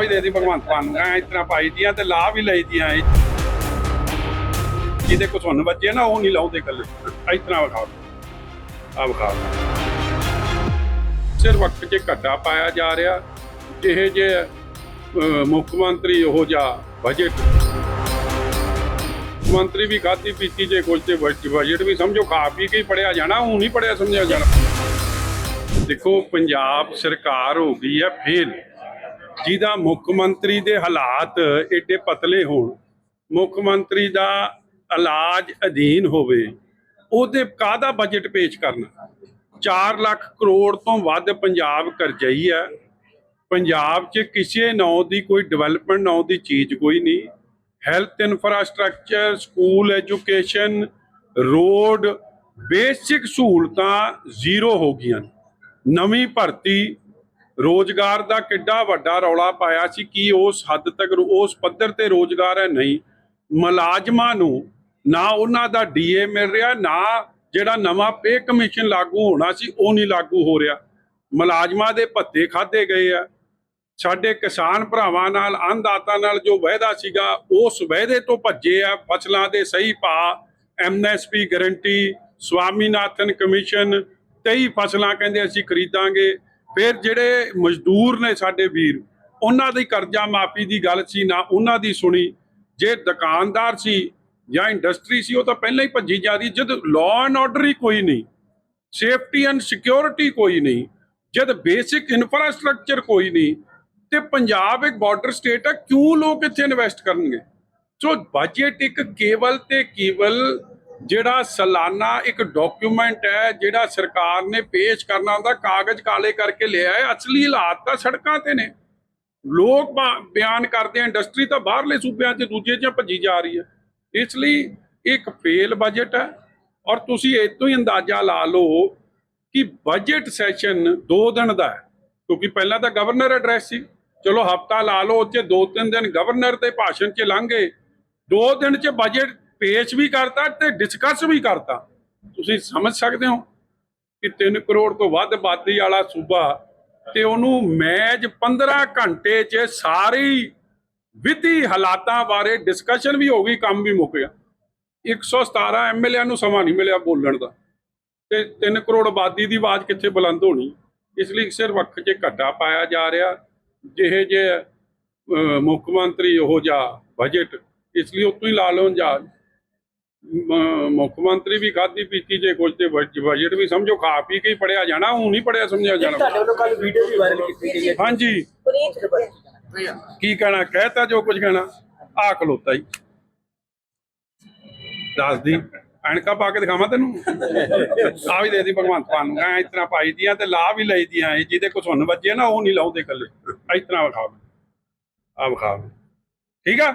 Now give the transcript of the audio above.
ਵੀ ਦੇ ਦੀ ਭਗਵੰਤ ਮਾਨ ਨੂੰ। ਐ ਇਸ ਪਾਈ ਦੀਆਂ ਤੇ ਲਾ ਵੀ ਲਈ ਦੀਆਂ ਇਹ। ਜਿਹਦੇ ਕੋ ਸੁਣ ਬੱਚੇ ਨਾ, ਉਹ ਨਹੀਂ ਲਾਉਂਦੇ ਕੱਲੇ ਇਸ ਵਿਖਾ ਆ ਵਿਖਾ ਸਿਰ ਵਕਤ 'ਚ ਘੱਟਾ ਪਾਇਆ ਜਾ ਰਿਹਾ। ਜਿਹੇ ਜੇ ਮੁੱਖ ਮੰਤਰੀ ਉਹ ਜਾ ਬਜਟ। ਮੰਤਰੀ ਵੀ ਖਾਦੀ ਪੀਤੀ ਜੇ ਕੁਝ ਤੇ ਬਜਟ ਵੀ ਸਮਝੋ, ਖਾ ਪੀ ਕੇ ਹੀ ਪੜਿਆ ਜਾਣਾ, ਉਹ ਨਹੀਂ ਪੜਿਆ ਸਮਝਿਆ ਜਾਣਾ। ਦੇਖੋ, ਪੰਜਾਬ ਸਰਕਾਰ ਹੋ ਗਈ ਹੈ ਫੇਲ। ਜਿਹਦਾ ਮੁੱਖ ਮੰਤਰੀ ਦੇ ਹਾਲਾਤ ਏਡੇ ਪਤਲੇ ਹੋਣ, ਮੁੱਖ ਮੰਤਰੀ ਦਾ ਇਲਾਜ ਅਧੀਨ ਹੋਵੇ, ਉਹਦੇ ਕਾਹਦਾ ਬਜਟ ਪੇਸ਼ ਕਰਨਾ? 4 ਲੱਖ ਕਰੋੜ ਤੋਂ ਵੱਧ ਪੰਜਾਬ ਕਰਜ਼ਈ ਹੈ। ਪੰਜਾਬ 'ਚ ਕਿਸੇ ਨਾਂ ਦੀ ਕੋਈ ਡਿਵੈਲਪਮੈਂਟ ਨਾਂ ਦੀ ਚੀਜ਼ ਕੋਈ ਨਹੀਂ। Health infrastructure school education road basic ਸਹੂਲਤਾਂ ਜ਼ੀਰੋ ਹੋ ਗਈਆਂ। ਨਵੀਂ ਭਰਤੀ ਰੋਜ਼ਗਾਰ ਦਾ ਕਿੱਡਾ ਵੱਡਾ ਰੌਲਾ ਪਾਇਆ ਸੀ ਕਿ ਉਸ ਹੱਦ ਤੱਕ ਉਸ ਪੱਧਰ ਤੇ ਰੋਜ਼ਗਾਰ ਹੈ ਨਹੀਂ। ਮੁਲਾਜ਼ਮਾਂ ਨੂੰ ਨਾ ਉਹਨਾਂ ਦਾ ਡੀਏ ਮਿਲ ਰਿਹਾ, ਨਾ ਜਿਹੜਾ ਨਵਾਂ ਪੇ ਕਮਿਸ਼ਨ ਲਾਗੂ ਹੋਣਾ ਸੀ, ਉਹ ਨਹੀਂ ਲਾਗੂ ਹੋ ਰਿਹਾ। ਮੁਲਾਜ਼ਮਾਂ ਦੇ ਭੱਤੇ ਖਾਦੇ ਗਏ ਆ। ਸਾਡੇ ਕਿਸਾਨ ਭਰਾਵਾਂ ਨਾਲ, ਅੰਨਦਾਤਾ ਨਾਲ ਜੋ ਵਾਅਦਾ ਸੀਗਾ, ਉਸ ਵਾਅਦੇ ਤੋਂ ਭੱਜੇ ਆ। ਫਸਲਾਂ ਦੇ ਸਹੀ ਭਾਅ ਐਮਐਸਪੀ ਗਾਰੰਟੀ, ਸਵਾਮੀਨਾਥਨ ਕਮਿਸ਼ਨ ਕਈ ਫਸਲਾਂ ਕਹਿੰਦੇ ਅਸੀਂ ਖਰੀਦਾਂਗੇ। ਫਿਰ ਜਿਹੜੇ ਮਜ਼ਦੂਰ ਨੇ ਸਾਡੇ ਵੀਰ, ਉਹਨਾਂ ਦੀ ਕਰਜ਼ਾ ਮਾਫੀ ਦੀ ਗੱਲ ਸੀ, ਨਾ ਉਹਨਾਂ ਦੀ ਸੁਣੀ। ਜੇ ਦੁਕਾਨਦਾਰ ਸੀ ਜਾਂ ਇੰਡਸਟਰੀ ਸੀ, ਉਹ ਤਾਂ ਪਹਿਲਾਂ ਹੀ ਭੱਜੀ ਜਾ ਰਹੀ। ਜਦ ਲਾਅ ਐਂਡ ਆਰਡਰ ਹੀ ਕੋਈ ਨਹੀਂ ਸੇਫਟੀ ਐਂਡ ਸਿਕਿਉਰਿਟੀ ਕੋਈ ਨਹੀਂ, ਜਦ ਬੇਸਿਕ ਇਨਫਰਾਸਟ੍ਰਕਚਰ ਕੋਈ ਨਹੀਂ, ਤੇ ਪੰਜਾਬ ਇੱਕ ਬਾਰਡਰ ਸਟੇਟ ਹੈ ਕਿਉਂ ਲੋਕ ਇੱਥੇ ਇਨਵੈਸਟ ਕਰਨਗੇ? ਸੋ ਬਜਟ ਇੱਕ ਕੇਵਲ ਤੇ ਕੇਵਲ ਜਿਹੜਾ ਸਾਲਾਨਾ ਇੱਕ ਡਾਕੂਮੈਂਟ ਹੈ, ਜਿਹੜਾ ਸਰਕਾਰ ਨੇ ਪੇਸ਼ ਕਰਨਾ ਹੁੰਦਾ, ਕਾਗਜ਼ ਕਾਲੇ ਕਰਕੇ ਲਿਆ ਹੈ, ਅਸਲੀ ਹਾਲਾਤ ਤਾਂ ਸੜਕਾਂ ਤੇ ਨੇ। ਲੋਕ ਬਿਆਨ ਕਰਦੇ ਆ ਇੰਡਸਟਰੀ ਤਾਂ ਬਾਹਰਲੇ ਸੂਬਿਆਂ 'ਚ, ਦੂਜੇ 'ਚ ਭੱਜੀ ਜਾ ਰਹੀ ਹੈ। ਇਸ ਲਈ ਇੱਕ ਫੇਲ ਬਜਟ ਹੈ ਔਰ ਤੁਸੀਂ ਇਹ ਤੋਂ ਹੀ ਅੰਦਾਜ਼ਾ ਲਾ ਲਓ ਕਿ ਬਜਟ ਸੈਸ਼ਨ 2 ਦਿਨ ਦਾ ਹੈ, ਕਿਉਂਕਿ ਪਹਿਲਾਂ ਤਾਂ ਗਵਰਨਰ ਐਡਰੈਸ ਸੀ। ਚਲੋ ਹਫਤਾ ਲਾ ਲਓ, ਉੱਥੇ 2-3 ਦਿਨ ਗਵਰਨਰ ਦੇ ਭਾਸ਼ਣ 'ਚ ਲੰਘੇ। 2 ਦਿਨ 'ਚ ਬਜਟ ਪੇਸ਼ ਵੀ ਕਰਤਾ ਤੇ ਡਿਸਕਸ ਵੀ ਕਰਤਾ। ਤੁਸੀਂ ਸਮਝ ਸਕਦੇ ਹੋ ਕਿ 3 ਕਰੋੜ ਤੋਂ ਵੱਧ ਆਬਾਦੀ ਵਾਲਾ ਸੂਬਾ ਤੇ ਉਹਨੂੰ ਮੈਜ 15 ਘੰਟੇ 'ਚ ਸਾਰੀ ਵਿਧੀ ਹਾਲਾਤਾਂ ਬਾਰੇ ਡਿਸਕਸ਼ਨ ਵੀ ਹੋ ਗਈ, ਕੰਮ ਵੀ ਮੁੱਕ ਗਿਆ 117 ਐਮਐਲਏ ਨੂੰ ਸਮਾਂ ਨਹੀਂ ਮਿਲਿਆ ਬੋਲਣ ਦਾ। ਤੇ 3 ਕਰੋੜ ਆਬਾਦੀ ਦੀ ਆਵਾਜ਼ ਕਿੱਥੇ ਬੁਲੰਦ ਹੋਣੀ? ਇਸ ਲਈ ਸਿਰ ਵੱਖ 'ਚ ਘੱਟਾ ਪਾਇਆ ਜਾ ਰਿਹਾ। ਜਿਹੇ ਜੇ ਮੁੱਖ ਮੰਤਰੀ, ਉਹ ਜਾ ਬਜਟ ਇਸ ਲਈ ਉਤੋਂ ਹੀ ਲਾ ਲਓ ਜਾ ਮੁੱਖ ਮੰਤਰੀ ਵੀ ਖਾਦੀ ਪੀਤੀ ਜੇ ਕੁਝ ਤੇ ਬਜ- ਬਜਟ ਵੀ ਸਮਝੋ ਖਾ ਪੀ ਕੇ ਹੀ ਪੜਿਆ ਜਾਣਾ ਉਹ ਨਹੀਂ ਪੜਿਆ ਸਮਝਿਆ ਤੁਹਾਡੇ ਜਾਣਾ ਵੱਲੋਂ ਕੱਲ ਵੀਡੀਓ ਵੀ ਵਾਇਰਲ ਕੀਤੀ ਗਈ ਹੈ। ਹਾਂਜੀ। ਕੀ ਕਹਿਣਾ? ਕਹਿਤਾ ਜੋ ਕੁਝ ਕਹਿਣਾ। ਆ ਖਲੋਤਾ ਜੀ। ਦੱਸਦੀ। ਐਨਕਾ ਪਾ ਕੇ ਦਿਖਾਵਾਂ ਤੈਨੂੰ? ਆ ਵੀ ਦੇ ਦੀ ਭਗਵੰਤ ਮਾਨ ਨੂੰ। ਐ ਇਸ ਤਰ੍ਹਾਂ ਪਾਈ ਦੀਆਂ ਤੇ ਲਾ ਵੀ ਲਈ ਦੀਆਂ ਇਹ ਜਿਹਦੇ ਕੋ ਸੁਣ ਵੱਜੇ ਨਾ ਉਹ ਨਹੀਂ ਲਾਉਂਦੇ ਕੱਲੇ ਇਸ ਤਰ੍ਹਾਂ ਵਿਖਾ। ਆ ਵਿਖਾ। ਠੀਕ ਆ?